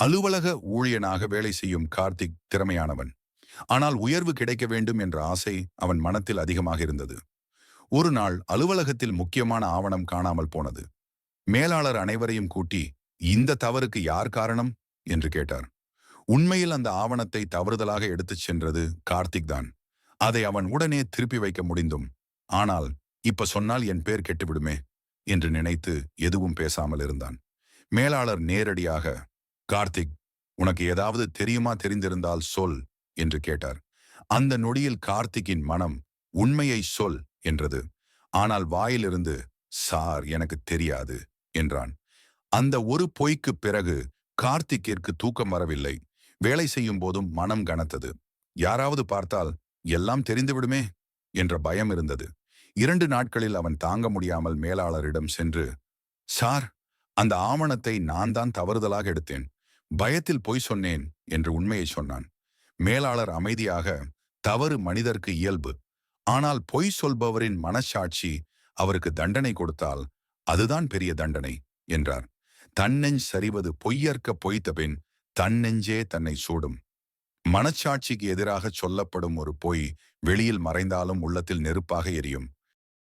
அலுவலக ஊழியனாக வேலை செய்யும் கார்த்திக் திறமையானவன். ஆனால் உயர்வு கிடைக்க வேண்டும் என்ற ஆசை அவன் மனத்தில் அதிகமாக இருந்தது. ஒரு நாள் அலுவலகத்தில் முக்கியமான ஆவணம் காணாமல் போனது. மேலாளர் அனைவரையும் கூட்டி இந்த தவறுக்கு யார் காரணம்? என்று கேட்டார். உண்மையில் அந்த ஆவணத்தை தவறுதலாக எடுத்துச் சென்றது கார்த்திக் தான். அதை அவன் உடனே திருப்பி வைக்க முடிந்தும் ஆனால் இப்ப சொன்னால் என் பேர் கெட்டுவிடுமே என்று நினைத்து எதுவும் பேசாமல் இருந்தான். மேலாளர் நேரடியாக கார்த்திக் உனக்கு ஏதாவது தெரியுமா தெரிந்திருந்தால் சொல் என்று கேட்டார். அந்த நொடியில் கார்த்திக்கின் மனம் உண்மையை சொல் என்றது. ஆனால் வாயிலிருந்து சார் எனக்கு தெரியாது என்றான். அந்த ஒரு பொய்க்குப் பிறகு கார்த்திக்கிற்கு தூக்கம் வரவில்லை. வேலை செய்யும் போதும் மனம் கனத்தது. யாராவது பார்த்தால் எல்லாம் தெரிந்துவிடுமே என்ற பயம் இருந்தது. இரண்டு நாட்களில் அவன் தாங்க முடியாமல் மேலாளரிடம் சென்று சார் அந்த ஆவணத்தை நான் தான் தவறுதலாக எடுத்தேன். பயத்தில் பொய் சொன்னேன் என்று உண்மையை சொன்னான். மேலாளர் அமைதியாக தவறு மனிதர்க்கு இயல்பு. ஆனால் பொய் சொல்பவரின் மனசாட்சி அவருக்கு தண்டனை கொடுத்தால் அதுதான் பெரிய தண்டனை என்றார். தன்னெஞ்ச் சரிவது பொய்யற்க பொய்த்த பின் தன்னெஞ்சே தன்னை சூடும். மனச்சாட்சிக்கு எதிராக சொல்லப்படும் ஒரு பொய் வெளியில் மறைந்தாலும் உள்ளத்தில் நெருப்பாக எரியும்.